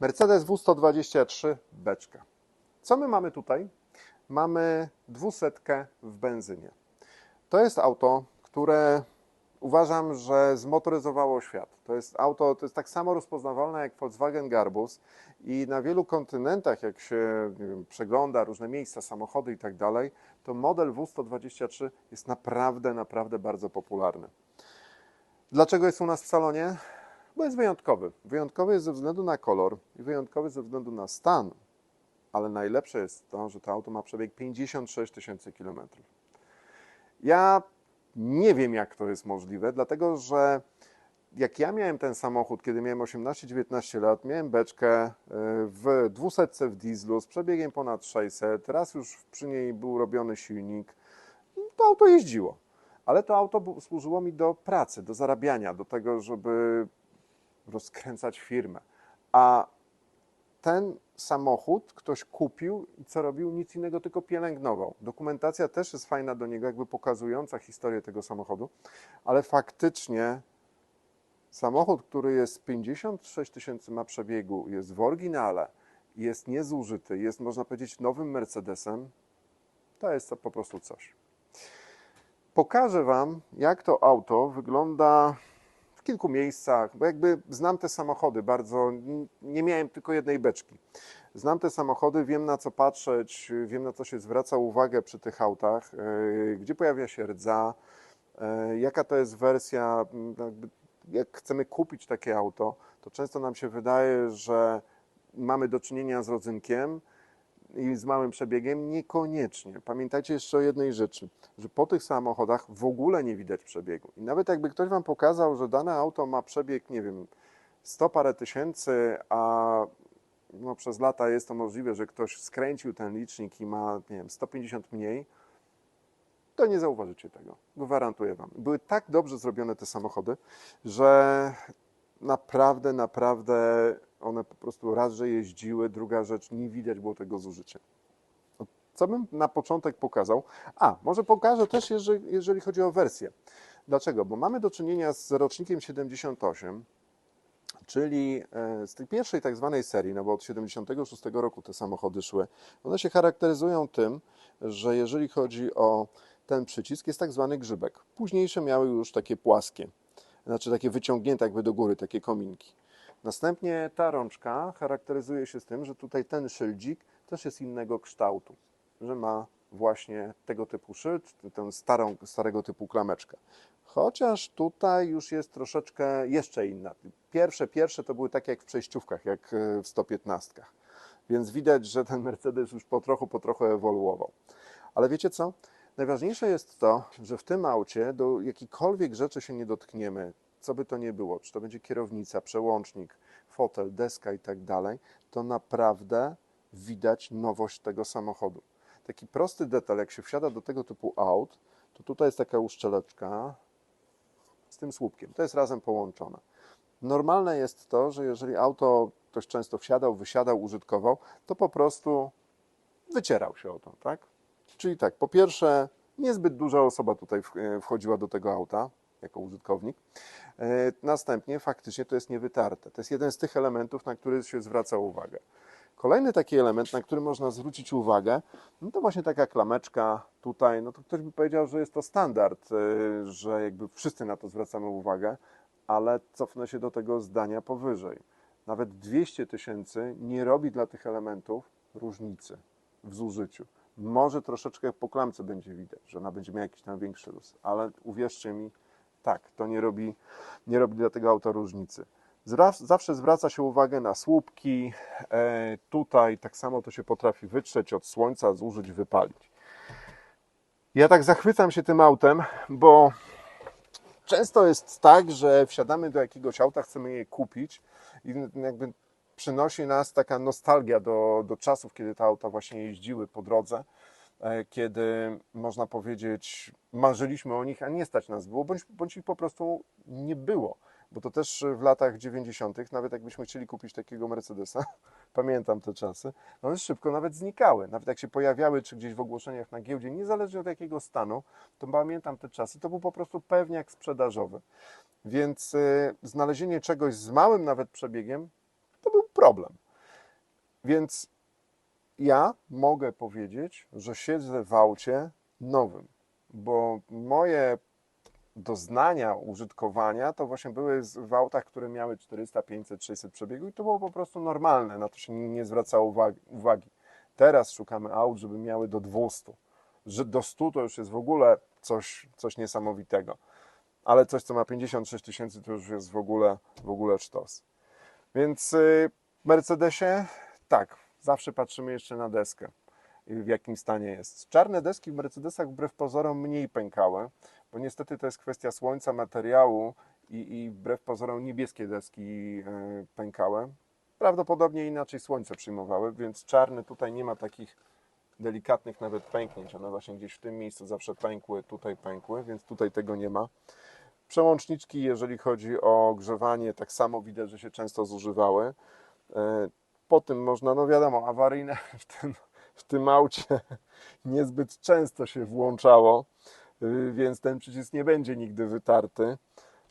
Mercedes W123 beczka. Co my mamy tutaj? Mamy dwusetkę w benzynie. To jest auto, które uważam, że zmotoryzowało świat. To jest auto, to jest tak samo rozpoznawalne jak Volkswagen Garbus i na wielu kontynentach, jak się wiem, przegląda różne miejsca, samochody i tak dalej, to model W123 jest naprawdę, naprawdę bardzo popularny. Dlaczego jest u nas w salonie? Bo jest wyjątkowy. Wyjątkowy jest ze względu na kolor i wyjątkowy ze względu na stan. Ale najlepsze jest to, że to auto ma przebieg 56 tysięcy kilometrów. Ja nie wiem, jak to jest możliwe, dlatego że jak ja miałem ten samochód, kiedy miałem 18-19 lat, miałem beczkę y, w 200 w dieslu z przebiegiem ponad 600, raz już przy niej był robiony silnik, to auto jeździło. Ale to auto służyło mi do pracy, do zarabiania, do tego, żeby rozkręcać firmę. A ten samochód ktoś kupił i co robił? Nic innego, tylko pielęgnował. Dokumentacja też jest fajna do niego, jakby pokazująca historię tego samochodu, ale faktycznie samochód, który jest 56 tysięcy ma przebiegu, jest w oryginale, jest niezużyty, jest można powiedzieć nowym Mercedesem, to jest to po prostu coś. Pokażę Wam, jak to auto wygląda w kilku miejscach, bo jakby znam te samochody bardzo, nie miałem tylko jednej beczki. Znam te samochody, wiem na co patrzeć, wiem na co się zwraca uwagę przy tych autach, yy, gdzie pojawia się rdza, yy, jaka to jest wersja, jak chcemy kupić takie auto, to często nam się wydaje, że mamy do czynienia z rodzynkiem i z małym przebiegiem. Niekoniecznie. Pamiętajcie jeszcze o jednej rzeczy, że po tych samochodach w ogóle nie widać przebiegu. I nawet jakby ktoś Wam pokazał, że dane auto ma przebieg, nie wiem, 100 parę tysięcy, a no, przez lata jest to możliwe, że ktoś skręcił ten licznik i ma, nie wiem, 150 mniej, to nie zauważycie tego. Gwarantuję Wam. Były tak dobrze zrobione te samochody, że naprawdę, naprawdę one po prostu raz, że jeździły, druga rzecz, nie widać było tego zużycia. No, Co bym na początek pokazał? A, może pokażę też, jeżeli, chodzi o wersję. Dlaczego? Bo mamy do czynienia z rocznikiem 78, czyli e, z tej pierwszej tak zwanej serii, no bo od 76 roku te samochody szły. One się charakteryzują tym, że jeżeli chodzi o ten przycisk, jest tak zwany grzybek. Późniejsze miały już takie płaskie, znaczy takie wyciągnięte jakby do góry, takie kominki. Następnie ta rączka charakteryzuje się z tym, że tutaj ten szyldzik też jest innego kształtu, że ma właśnie tego typu szyld, tę starą, starego typu klameczkę. Chociaż tutaj już jest troszeczkę jeszcze inna. Pierwsze, pierwsze to były takie jak w przejściówkach, jak e, w 115. Więc widać, że ten Mercedes już po trochu, po trochu ewoluował. Ale wiecie co? Najważniejsze jest to, że w tym aucie do jakichkolwiek rzeczy się nie dotkniemy, co by to nie było, czy to będzie kierownica, przełącznik, fotel, deska i tak dalej, to naprawdę widać nowość tego samochodu. Taki prosty detal, jak się wsiada do tego typu aut, to tutaj jest taka uszczeleczka z tym słupkiem. To jest razem połączone. Normalne jest to, że jeżeli auto ktoś często wsiadał, wysiadał, użytkował, to po prostu wycierał się o to, tak? Czyli tak, po pierwsze, niezbyt duża osoba tutaj wchodziła do tego auta jako użytkownik. E, Następnie faktycznie to jest niewytarte. To jest jeden z tych elementów, na który się zwraca uwagę. Kolejny taki element, na który można zwrócić uwagę, no to właśnie taka klameczka tutaj, no to ktoś by powiedział, że jest to standard, e, że jakby wszyscy na to zwracamy uwagę, ale cofnę się do tego zdania powyżej. Nawet 200 tysięcy nie robi dla tych elementów różnicy w zużyciu. Może troszeczkę po klamce będzie widać, że ona będzie miała jakiś tam większy luz, ale uwierzcie mi, tak, to nie robi, nie robi dla tego auta różnicy. Zawsze zwraca się uwagę na słupki. E, tutaj tak samo to się potrafi wytrzeć od słońca, zużyć, wypalić. Ja tak zachwycam się tym autem, bo często jest tak, że wsiadamy do jakiegoś auta, chcemy je kupić i jakby przynosi nas taka nostalgia do, do czasów, kiedy te auta właśnie jeździły po drodze, kiedy można powiedzieć, marzyliśmy o nich, a nie stać nas było, bądź, bądź ich po prostu nie było. Bo to też w latach 90., nawet jakbyśmy chcieli kupić takiego Mercedesa, pamiętam te czasy, no one szybko nawet znikały. Nawet jak się pojawiały, czy gdzieś w ogłoszeniach na giełdzie, niezależnie od jakiego stanu, to pamiętam te czasy, to był po prostu pewniak sprzedażowy. Więc y, znalezienie czegoś z małym nawet przebiegiem to był problem. Więc ja mogę powiedzieć, że siedzę w aucie nowym, bo moje doznania użytkowania to właśnie były w autach, które miały 400, 500, 600 przebiegu i to było po prostu normalne, na to się nie zwracało uwagi. Teraz szukamy aut, żeby miały do 200. Że do 100 to już jest w ogóle coś, coś niesamowitego. Ale coś, co ma 56 tysięcy, to już jest w ogóle, w ogóle sztos. Więc y, Mercedesie tak, zawsze patrzymy jeszcze na deskę, w jakim stanie jest. Czarne deski w Mercedesach wbrew pozorom mniej pękały, bo niestety to jest kwestia słońca, materiału i, i wbrew pozorom niebieskie deski y, pękały. Prawdopodobnie inaczej słońce przyjmowały, więc czarny tutaj nie ma takich delikatnych nawet pęknięć. One właśnie gdzieś w tym miejscu zawsze pękły, tutaj pękły, więc tutaj tego nie ma. Przełączniczki, jeżeli chodzi o grzewanie, tak samo widać, że się często zużywały. Po tym można, no wiadomo, awaryjne w tym, w tym aucie niezbyt często się włączało, y, więc ten przycisk nie będzie nigdy wytarty.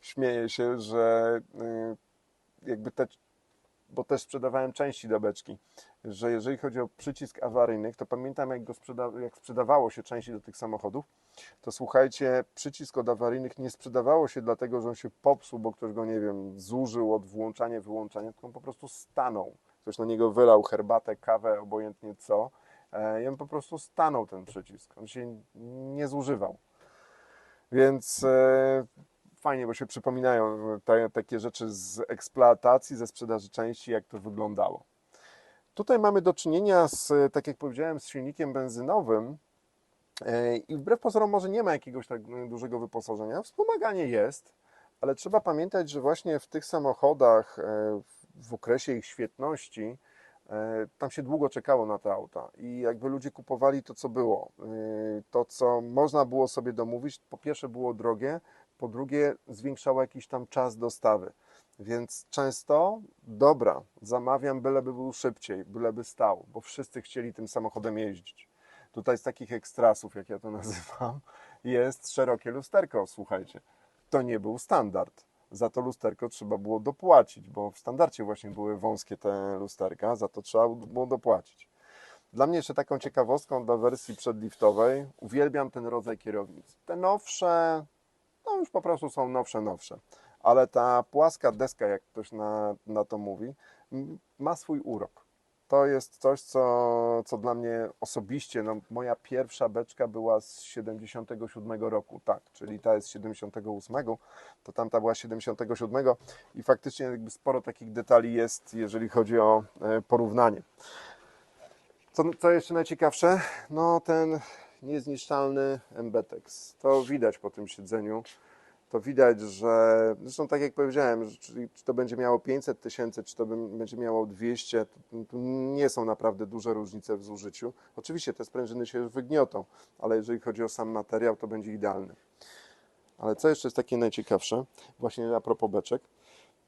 Śmieję się, że y, jakby te bo też sprzedawałem części do beczki, że jeżeli chodzi o przycisk awaryjny, to pamiętam jak, go sprzeda jak sprzedawało się części do tych samochodów, to słuchajcie, przycisk od awaryjnych nie sprzedawało się dlatego, że on się popsuł, bo ktoś go, nie wiem, zużył od włączania, wyłączania, tylko on po prostu stanął. Ktoś na niego wylał herbatę, kawę, obojętnie co, e, i on po prostu stanął ten przycisk. On się nie zużywał. Więc e, fajnie, bo się przypominają te, takie rzeczy z eksploatacji, ze sprzedaży części, jak to wyglądało. Tutaj mamy do czynienia z, tak jak powiedziałem, z silnikiem benzynowym e, i wbrew pozorom może nie ma jakiegoś tak dużego wyposażenia. Wspomaganie jest, ale trzeba pamiętać, że właśnie w tych samochodach e, w okresie ich świetności e, tam się długo czekało na te auta i jakby ludzie kupowali to, co było. To, co można było sobie domówić, po pierwsze było drogie, po drugie zwiększało jakiś tam czas dostawy. Więc często, dobra, zamawiam, byleby był szybciej, byleby stał, bo wszyscy chcieli tym samochodem jeździć. Tutaj z takich ekstrasów, jak ja to nazywam, jest szerokie lusterko, słuchajcie. To nie był standard. Za to lusterko trzeba było dopłacić, bo w standardzie właśnie były wąskie te lusterka, za to trzeba było dopłacić. Dla mnie jeszcze taką ciekawostką dla wersji przedliftowej, uwielbiam ten rodzaj kierownic. Te nowsze, no już po prostu są nowsze, nowsze. Ale ta płaska deska, jak ktoś na, na to mówi, ma swój urok. To jest coś, co, co dla mnie osobiście, no, moja pierwsza beczka była z 77 roku, tak, czyli ta jest z 78, to tamta była z 77 i faktycznie jakby sporo takich detali jest, jeżeli chodzi o e, porównanie. Co, co jeszcze najciekawsze? No ten niezniszczalny Embetex. To widać po tym siedzeniu. To widać, że zresztą tak jak powiedziałem, czyli czy to będzie miało 500 tysięcy, czy to będzie miało 200, to, to nie są naprawdę duże różnice w zużyciu. Oczywiście te sprężyny się wygniotą, ale jeżeli chodzi o sam materiał, to będzie idealny. Ale co jeszcze jest takie najciekawsze, właśnie a propos beczek,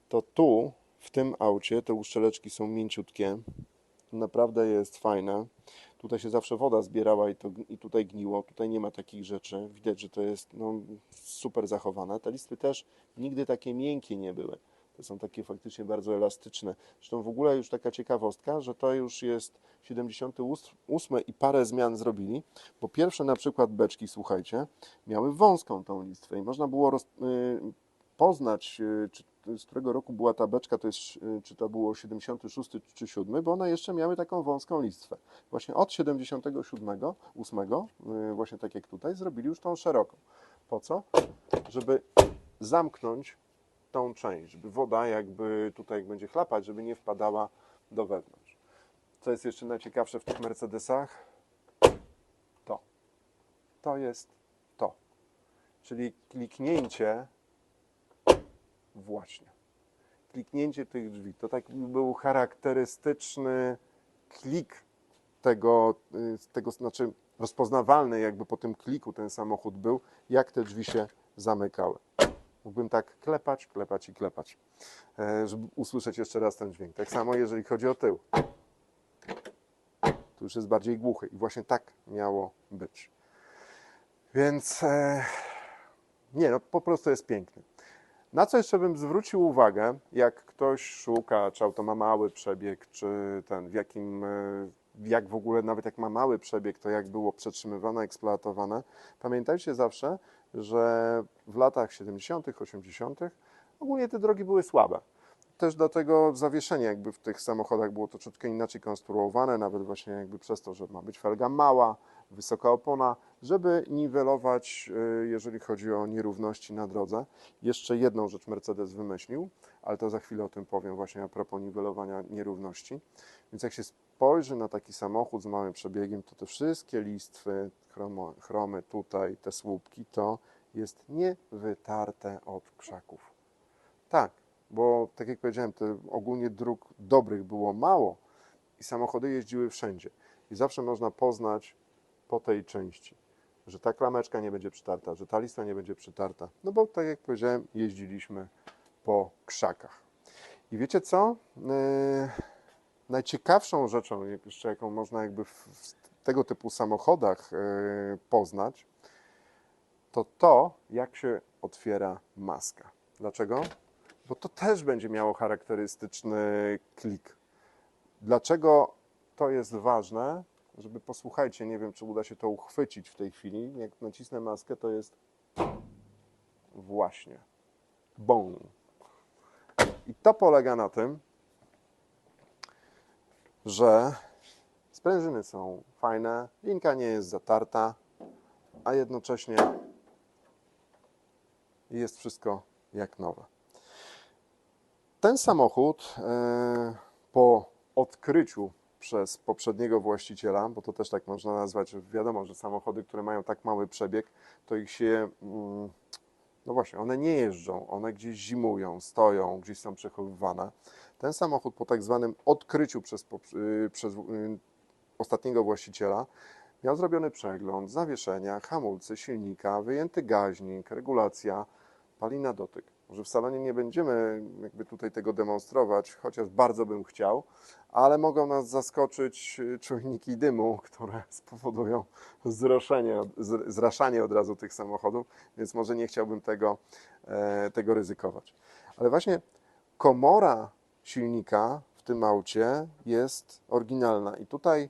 to tu w tym aucie te uszczeleczki są mięciutkie, naprawdę jest fajne. Tutaj się zawsze woda zbierała i, to, i tutaj gniło. Tutaj nie ma takich rzeczy. Widać, że to jest no, super zachowane. Te listwy też nigdy takie miękkie nie były. To są takie faktycznie bardzo elastyczne. Zresztą w ogóle już taka ciekawostka, że to już jest 78 i parę zmian zrobili, bo pierwsze na przykład beczki, słuchajcie, miały wąską tą listwę i można było roz, y, poznać, y, czy z którego roku była ta beczka, to jest, y, czy to było 76 czy 7, bo one jeszcze miały taką wąską listwę. Właśnie od 77, 8, y, właśnie tak jak tutaj, zrobili już tą szeroką. Po co? Żeby zamknąć tą część, żeby woda jakby tutaj jak będzie chlapać, żeby nie wpadała do wewnątrz. Co jest jeszcze najciekawsze w tych Mercedesach? To. To jest to. Czyli kliknięcie Właśnie. Kliknięcie tych drzwi to tak był charakterystyczny klik tego, y, tego, znaczy rozpoznawalny jakby po tym kliku ten samochód był, jak te drzwi się zamykały. Mógłbym tak klepać, klepać i klepać, e, żeby usłyszeć jeszcze raz ten dźwięk. Tak samo jeżeli chodzi o tył. Tu już jest bardziej głuchy i właśnie tak miało być. Więc e, nie, no po prostu jest piękny. Na co jeszcze bym zwrócił uwagę, jak ktoś szuka, czy auto ma mały przebieg, czy ten, w jakim, e, jak w ogóle, nawet jak ma mały przebieg, to jak było przetrzymywane, eksploatowane. Pamiętajcie zawsze, że w latach 70., 80. ogólnie te drogi były słabe. Też dlatego zawieszenie jakby w tych samochodach było troszeczkę inaczej konstruowane, nawet właśnie jakby przez to, że ma być felga mała, wysoka opona, żeby niwelować, y, jeżeli chodzi o nierówności na drodze. Jeszcze jedną rzecz Mercedes wymyślił, ale to za chwilę o tym powiem właśnie a propos niwelowania nierówności. Więc jak się spojrzy na taki samochód z małym przebiegiem, to te wszystkie listwy, chromo, chromy tutaj, te słupki, to jest niewytarte od krzaków. Tak, bo tak jak powiedziałem, te ogólnie dróg dobrych było mało i samochody jeździły wszędzie. I zawsze można poznać po tej części, że ta klameczka nie będzie przytarta, że ta lista nie będzie przytarta. No bo tak jak powiedziałem, jeździliśmy po krzakach. I wiecie co? Yy, najciekawszą rzeczą, jeszcze jaką można jakby w, w tego typu samochodach yy, poznać, to to, jak się otwiera maska. Dlaczego? Bo to też będzie miało charakterystyczny klik. Dlaczego to jest ważne? Żeby posłuchajcie, nie wiem, czy uda się to uchwycić w tej chwili. Jak nacisnę maskę, to jest właśnie. Bong. I to polega na tym, że sprężyny są fajne, linka nie jest zatarta, a jednocześnie jest wszystko jak nowe. Ten samochód e, po odkryciu przez poprzedniego właściciela, bo to też tak można nazwać, wiadomo, że samochody, które mają tak mały przebieg, to ich się, mm, no właśnie, one nie jeżdżą, one gdzieś zimują, stoją, gdzieś są przechowywane. Ten samochód po tak zwanym odkryciu przez, y, przez y, ostatniego właściciela miał zrobiony przegląd zawieszenia, hamulce, silnika, wyjęty gaźnik, regulacja, pali na dotyk. Może w salonie nie będziemy jakby tutaj tego demonstrować, chociaż bardzo bym chciał, ale mogą nas zaskoczyć y, czujniki dymu, które spowodują zroszenie, zraszanie od razu tych samochodów, więc może nie chciałbym tego, e, tego ryzykować. Ale właśnie komora silnika w tym aucie jest oryginalna i tutaj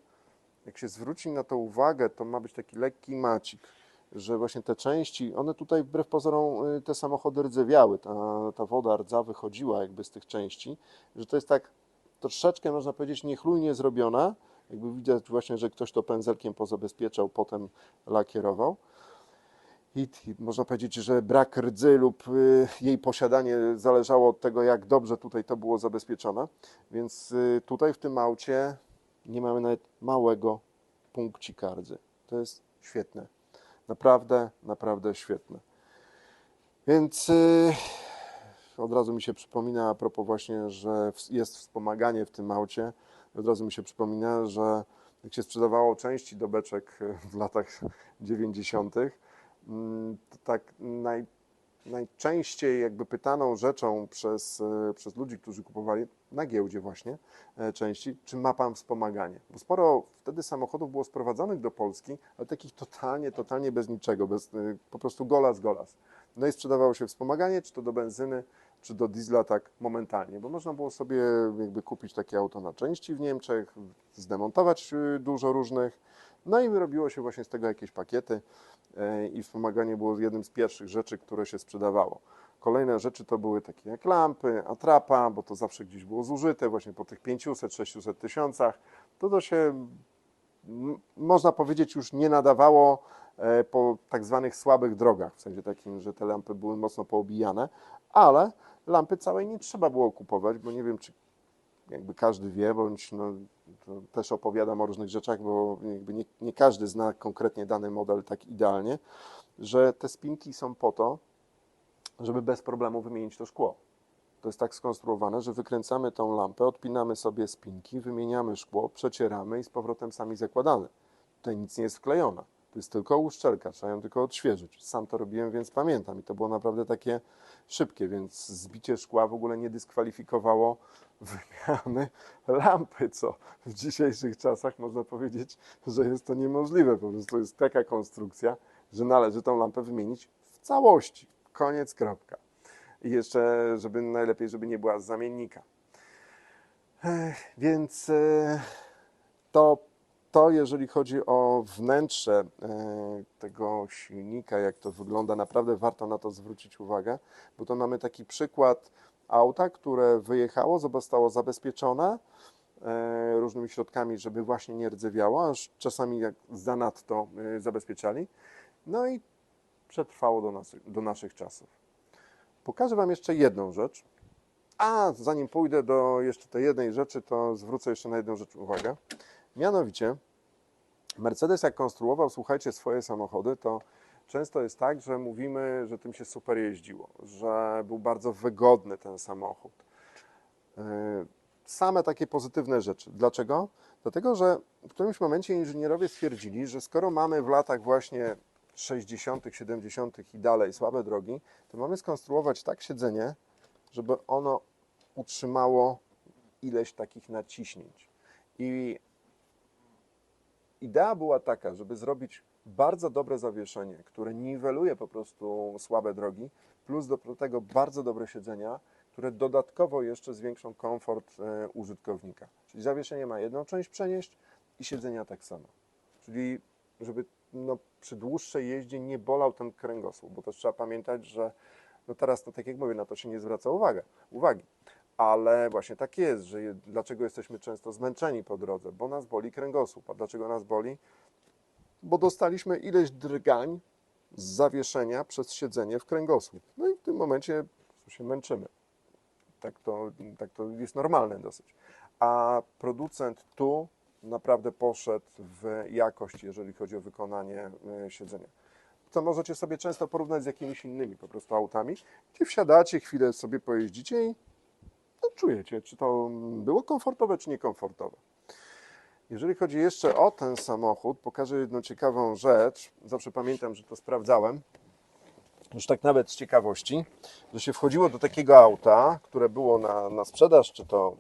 jak się zwróci na to uwagę, to ma być taki lekki macik, że właśnie te części, one tutaj wbrew pozorom y, te samochody rdzewiały, ta, ta woda rdza wychodziła jakby z tych części, że to jest tak troszeczkę można powiedzieć niechlujnie zrobiona, jakby widać właśnie, że ktoś to pędzelkiem pozabezpieczał, potem lakierował. I, można powiedzieć, że brak rdzy lub y, jej posiadanie zależało od tego, jak dobrze tutaj to było zabezpieczone. Więc y, tutaj w tym aucie nie mamy nawet małego punkcika rdzy. To jest świetne. Naprawdę, naprawdę świetne. Więc y, od razu mi się przypomina, a propos właśnie, że jest wspomaganie w tym aucie, od razu mi się przypomina, że jak się sprzedawało części do beczek y, w latach 90., mm, to tak naj, najczęściej jakby pytaną rzeczą przez, e, przez ludzi, którzy kupowali na giełdzie właśnie e, części, czy ma Pan wspomaganie? Bo sporo wtedy samochodów było sprowadzonych do Polski, ale takich totalnie, totalnie bez niczego, bez, e, po prostu golas, golas. No i sprzedawało się wspomaganie, czy to do benzyny, czy do diesla tak momentalnie, bo można było sobie jakby kupić takie auto na części w Niemczech, zdemontować e, dużo różnych, no i robiło się właśnie z tego jakieś pakiety i wspomaganie było jednym z pierwszych rzeczy, które się sprzedawało. Kolejne rzeczy to były takie jak lampy, atrapa, bo to zawsze gdzieś było zużyte, właśnie po tych 500-600 tysiącach. To to się, można powiedzieć, już nie nadawało e, po tak zwanych słabych drogach, w sensie takim, że te lampy były mocno poobijane, ale lampy całej nie trzeba było kupować, bo nie wiem, czy jakby każdy wie, bądź no, też opowiadam o różnych rzeczach, bo jakby nie, nie każdy zna konkretnie dany model tak idealnie, że te spinki są po to, żeby bez problemu wymienić to szkło. To jest tak skonstruowane, że wykręcamy tą lampę, odpinamy sobie spinki, wymieniamy szkło, przecieramy i z powrotem sami zakładamy. Tutaj nic nie jest wklejone. To jest tylko uszczelka, trzeba ją tylko odświeżyć. Sam to robiłem, więc pamiętam i to było naprawdę takie szybkie, więc zbicie szkła w ogóle nie dyskwalifikowało wymiany lampy, co w dzisiejszych czasach można powiedzieć, że jest to niemożliwe. Po prostu jest taka konstrukcja, że należy tą lampę wymienić w całości. Koniec, kropka. I jeszcze, żeby najlepiej, żeby nie była z zamiennika. Więc e, to, to, jeżeli chodzi o wnętrze e, tego silnika, jak to wygląda, naprawdę warto na to zwrócić uwagę, bo to mamy taki przykład auta, które wyjechało, zostało zabezpieczone e, różnymi środkami, żeby właśnie nie rdzewiało, aż czasami jak zanadto zabezpieczali. No i przetrwało do, nas, do naszych czasów. Pokażę Wam jeszcze jedną rzecz. A zanim pójdę do jeszcze tej jednej rzeczy, to zwrócę jeszcze na jedną rzecz uwagę. Mianowicie, Mercedes jak konstruował, słuchajcie, swoje samochody, to często jest tak, że mówimy, że tym się super jeździło, że był bardzo wygodny ten samochód. Yy, Same takie pozytywne rzeczy. Dlaczego? Dlatego, że w którymś momencie inżynierowie stwierdzili, że skoro mamy w latach właśnie 60., 70. i dalej słabe drogi, to mamy skonstruować tak siedzenie, żeby ono utrzymało ileś takich naciśnięć. I idea była taka, żeby zrobić bardzo dobre zawieszenie, które niweluje po prostu słabe drogi, plus do tego bardzo dobre siedzenia, które dodatkowo jeszcze zwiększą komfort e, użytkownika. Czyli zawieszenie ma jedną część przenieść i siedzenia tak samo. Czyli żeby no, przy dłuższej jeździe nie bolał ten kręgosłup, bo też trzeba pamiętać, że no teraz to tak jak mówię, na to się nie zwraca uwagę, uwagi. Ale właśnie tak jest, że je, dlaczego jesteśmy często zmęczeni po drodze? Bo nas boli kręgosłup. A dlaczego nas boli? Bo dostaliśmy ileś drgań z zawieszenia przez siedzenie w kręgosłup. No i w tym momencie się męczymy. Tak to, tak to jest normalne dosyć. A producent tu naprawdę poszedł w jakość, jeżeli chodzi o wykonanie e, siedzenia. To możecie sobie często porównać z jakimiś innymi po prostu autami, gdzie wsiadacie, chwilę sobie pojeździcie i no, czujecie, czy to było komfortowe, czy niekomfortowe. Jeżeli chodzi jeszcze o ten samochód, pokażę jedną ciekawą rzecz. Zawsze pamiętam, że to sprawdzałem. Już tak nawet z ciekawości, że się wchodziło do takiego auta, które było na, na sprzedaż, czy to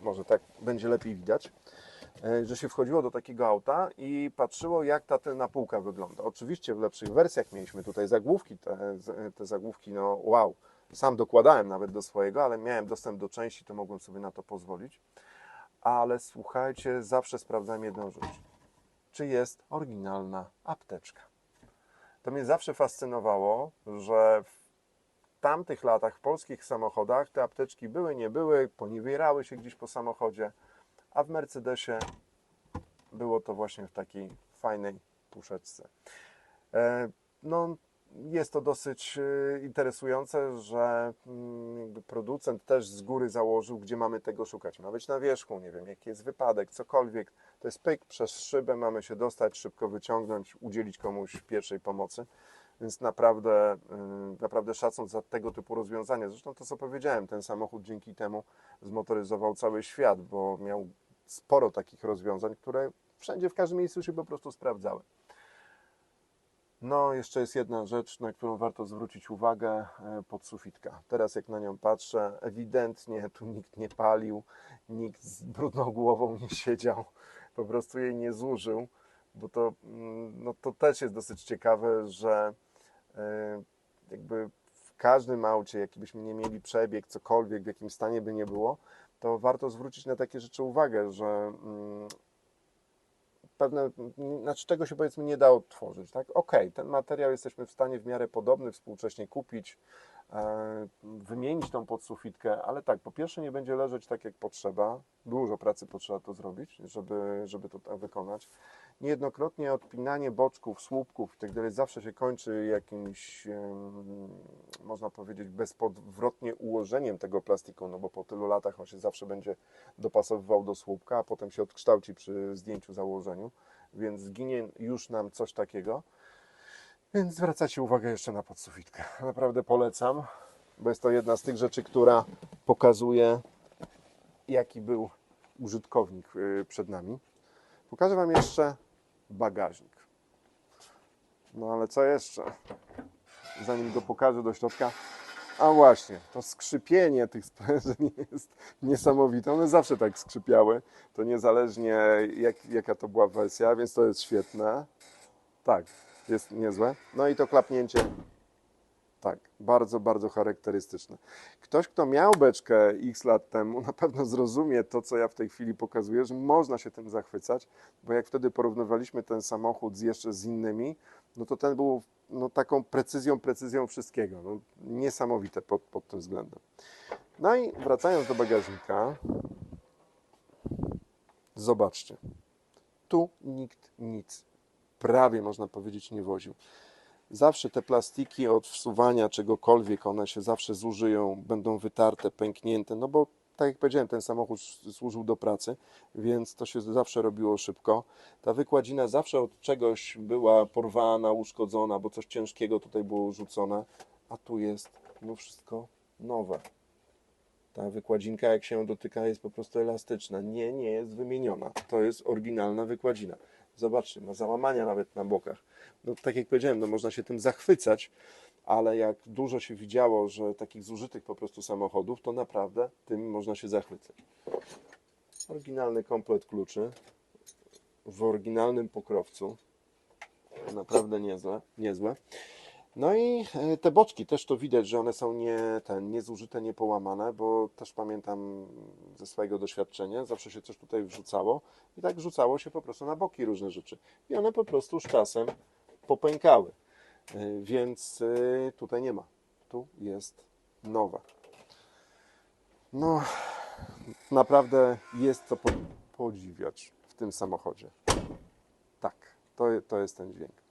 może tak będzie lepiej widać, że się wchodziło do takiego auta i patrzyło, jak ta tylna półka wygląda. Oczywiście w lepszych wersjach mieliśmy tutaj zagłówki, te, te zagłówki, no wow, sam dokładałem nawet do swojego, ale miałem dostęp do części, to mogłem sobie na to pozwolić. Ale słuchajcie, zawsze sprawdzałem jedną rzecz. Czy jest oryginalna apteczka? To mnie zawsze fascynowało, że w tamtych latach w polskich samochodach te apteczki były, nie były, poniewierały się gdzieś po samochodzie, a w Mercedesie było to właśnie w takiej fajnej puszeczce. E, No, jest to dosyć e, interesujące, że mm, producent też z góry założył, gdzie mamy tego szukać. Ma być na wierzchu, nie wiem, jaki jest wypadek, cokolwiek. To jest pyk przez szybę, mamy się dostać, szybko wyciągnąć, udzielić komuś pierwszej pomocy. Więc naprawdę, y, naprawdę szacun za tego typu rozwiązania. Zresztą to, co powiedziałem, ten samochód dzięki temu zmotoryzował cały świat, bo miał sporo takich rozwiązań, które wszędzie, w każdym miejscu się po prostu sprawdzały. No, jeszcze jest jedna rzecz, na którą warto zwrócić uwagę, e, podsufitka. Teraz jak na nią patrzę, ewidentnie tu nikt nie palił, nikt z brudną głową nie siedział, po prostu jej nie zużył, bo to, mm, no, to też jest dosyć ciekawe, że e, jakby w każdym aucie, jaki byśmy nie mieli przebieg, cokolwiek, w jakim stanie by nie było, to warto zwrócić na takie rzeczy uwagę, że mm, pewne, znaczy tego się powiedzmy nie da odtworzyć, tak? Okej, ten materiał jesteśmy w stanie w miarę podobny współcześnie kupić, wymienić tą podsufitkę, ale tak, po pierwsze nie będzie leżeć tak jak potrzeba, dużo pracy potrzeba to zrobić, żeby, żeby to tak wykonać. Niejednokrotnie odpinanie boczków, słupków i tak zawsze się kończy jakimś, można powiedzieć, bezpodwrotnie ułożeniem tego plastiku, no bo po tylu latach on się zawsze będzie dopasowywał do słupka, a potem się odkształci przy zdjęciu, założeniu, więc zginie już nam coś takiego. Więc zwracajcie uwagę jeszcze na podsufitkę. Naprawdę polecam, bo jest to jedna z tych rzeczy, która pokazuje, jaki był użytkownik y, przed nami. Pokażę Wam jeszcze bagażnik. No ale co jeszcze? Zanim go pokażę do środka. A właśnie, to skrzypienie tych sprężyn jest niesamowite. One zawsze tak skrzypiały. To niezależnie jak, jaka to była wersja, więc to jest świetne. Tak, jest niezłe. No i to klapnięcie Tak, bardzo, bardzo charakterystyczne. Ktoś, kto miał beczkę x lat temu, na pewno zrozumie to, co ja w tej chwili pokazuję, że można się tym zachwycać, bo jak wtedy porównywaliśmy ten samochód z jeszcze z innymi, no to ten był no, taką precyzją, precyzją wszystkiego. No, niesamowite pod, pod tym względem. No i wracając do bagażnika, zobaczcie. Tu nikt nic, prawie można powiedzieć, nie woził. Zawsze te plastiki od wsuwania czegokolwiek, one się zawsze zużyją, będą wytarte, pęknięte, no bo tak jak powiedziałem, ten samochód służył do pracy, więc to się zawsze robiło szybko. Ta wykładzina zawsze od czegoś była porwana, uszkodzona, bo coś ciężkiego tutaj było rzucone, a tu jest no wszystko nowe. Ta wykładzinka, jak się ją dotyka, jest po prostu elastyczna. Nie, nie jest wymieniona. To jest oryginalna wykładzina. Zobaczcie, ma załamania nawet na bokach. No, tak jak powiedziałem, no, można się tym zachwycać, ale jak dużo się widziało, że takich zużytych po prostu samochodów, to naprawdę tym można się zachwycać. Oryginalny komplet kluczy w oryginalnym pokrowcu. Naprawdę niezłe. niezłe. No i e, te boczki też to widać, że one są nie, ten, niezużyte, niepołamane, bo też pamiętam ze swojego doświadczenia, zawsze się coś tutaj wrzucało i tak rzucało się po prostu na boki różne rzeczy. I one po prostu z czasem popękały. E, Więc e, tutaj nie ma. Tu jest nowa. No, naprawdę jest co po- podziwiać w tym samochodzie. Tak, to, to jest ten dźwięk.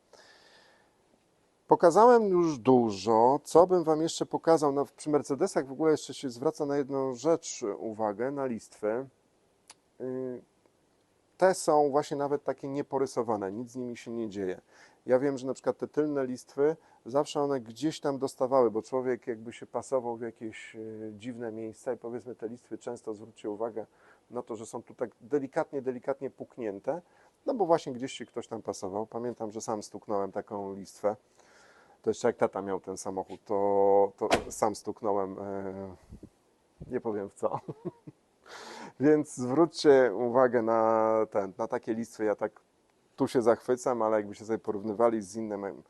Pokazałem już dużo. Co bym Wam jeszcze pokazał? No, przy Mercedesach w ogóle jeszcze się zwraca na jedną rzecz uwagę, na listwy. Te są właśnie nawet takie nieporysowane, nic z nimi się nie dzieje. Ja wiem, że na przykład te tylne listwy zawsze one gdzieś tam dostawały, bo człowiek jakby się pasował w jakieś yy, dziwne miejsca i powiedzmy te listwy często zwróćcie uwagę na to, że są tu tak delikatnie, delikatnie puknięte, no bo właśnie gdzieś się ktoś tam pasował. Pamiętam, że sam stuknąłem taką listwę. To jeszcze jak tata miał ten samochód, to, to sam stuknąłem, e, nie powiem w co. Więc zwróćcie uwagę na, ten, na takie listwy. Ja tak tu się zachwycam, ale jakby się sobie porównywali z innym,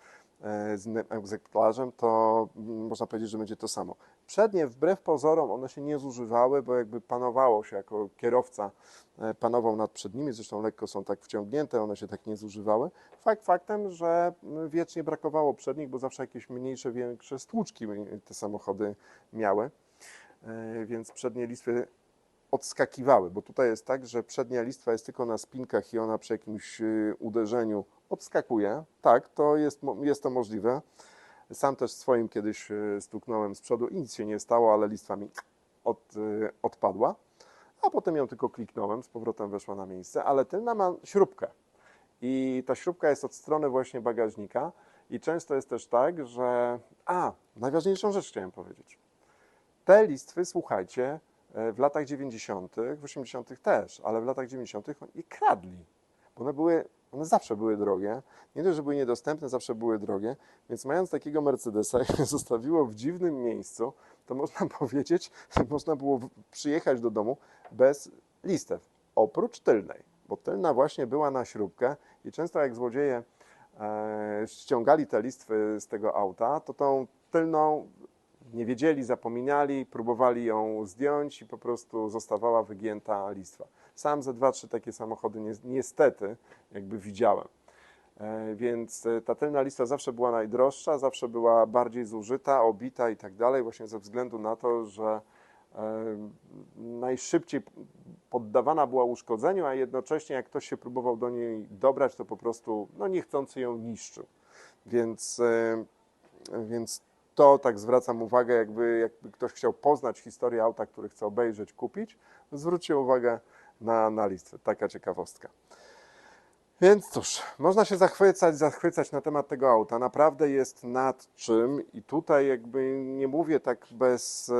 z innym egzemplarzem, to można powiedzieć, że będzie to samo. Przednie, wbrew pozorom, one się nie zużywały, bo jakby panowało się jako kierowca, e, panował nad przednimi, zresztą lekko są tak wciągnięte, one się tak nie zużywały. Fakt faktem, że wiecznie brakowało przednich, bo zawsze jakieś mniejsze, większe stłuczki te samochody miały, E, więc przednie listwy odskakiwały, bo tutaj jest tak, że przednia listwa jest tylko na spinkach i ona przy jakimś y, uderzeniu odskakuje. Tak, to jest, jest to możliwe. Sam też swoim kiedyś y, stuknąłem z przodu i nic się nie stało, ale listwa mi od, y, odpadła. A potem ją tylko kliknąłem, z powrotem weszła na miejsce, ale tylna ma śrubkę. I ta śrubka jest od strony właśnie bagażnika i często jest też tak, że... A, najważniejszą rzecz chciałem powiedzieć. Te listwy, słuchajcie, w latach 90., w 80. też, ale w latach 90. oni kradli. Bo one były, one zawsze były drogie. Nie dość, że były niedostępne, zawsze były drogie. Więc mając takiego Mercedesa, się zostawiło w dziwnym miejscu, to można powiedzieć, że można było przyjechać do domu bez listew. Oprócz tylnej, bo tylna właśnie była na śrubkę i często jak złodzieje e, ściągali te listwy z tego auta, to tą tylną nie wiedzieli, zapominali, próbowali ją zdjąć i po prostu zostawała wygięta listwa. Sam ze dwa, trzy takie samochody ni- niestety jakby widziałem. E, Więc e, ta tylna lista zawsze była najdroższa, zawsze była bardziej zużyta, obita i tak dalej, właśnie ze względu na to, że e, najszybciej poddawana była uszkodzeniu, a jednocześnie jak ktoś się próbował do niej dobrać, to po prostu no, niechcący ją niszczył. Więc, więc to tak zwracam uwagę, jakby, jakby ktoś chciał poznać historię auta, który chce obejrzeć, kupić, zwróćcie uwagę na, na listwę. Taka ciekawostka. Więc cóż, można się zachwycać, zachwycać na temat tego auta. Naprawdę jest nad czym i tutaj jakby nie mówię tak bez,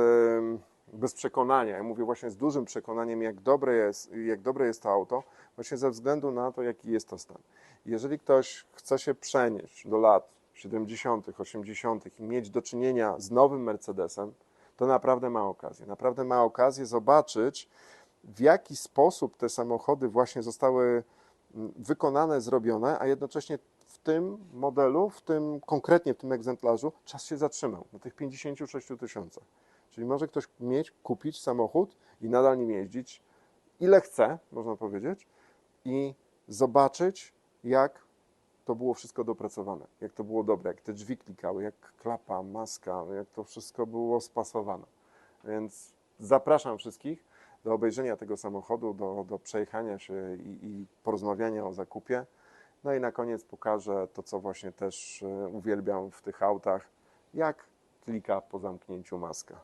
bez przekonania. Ja mówię właśnie z dużym przekonaniem, jak dobre, jest, jak dobre jest to auto, właśnie ze względu na to, jaki jest to stan. Jeżeli ktoś chce się przenieść do lat 70., 80. i mieć do czynienia z nowym Mercedesem, to naprawdę ma okazję. Naprawdę ma okazję zobaczyć, w jaki sposób te samochody właśnie zostały mm, wykonane, zrobione, a jednocześnie w tym modelu, w tym konkretnie w tym egzemplarzu, czas się zatrzymał na tych 56 tysiącach. Czyli może ktoś mieć, kupić samochód i nadal nim jeździć, ile chce, można powiedzieć, i zobaczyć, jak to było wszystko dopracowane, jak to było dobre, jak te drzwi klikały, jak klapa, maska, jak to wszystko było spasowane. Więc zapraszam wszystkich do obejrzenia tego samochodu, do, do przejechania się i, i porozmawiania o zakupie. No i na koniec pokażę to, co właśnie też e, uwielbiam w tych autach, jak klika po zamknięciu maska.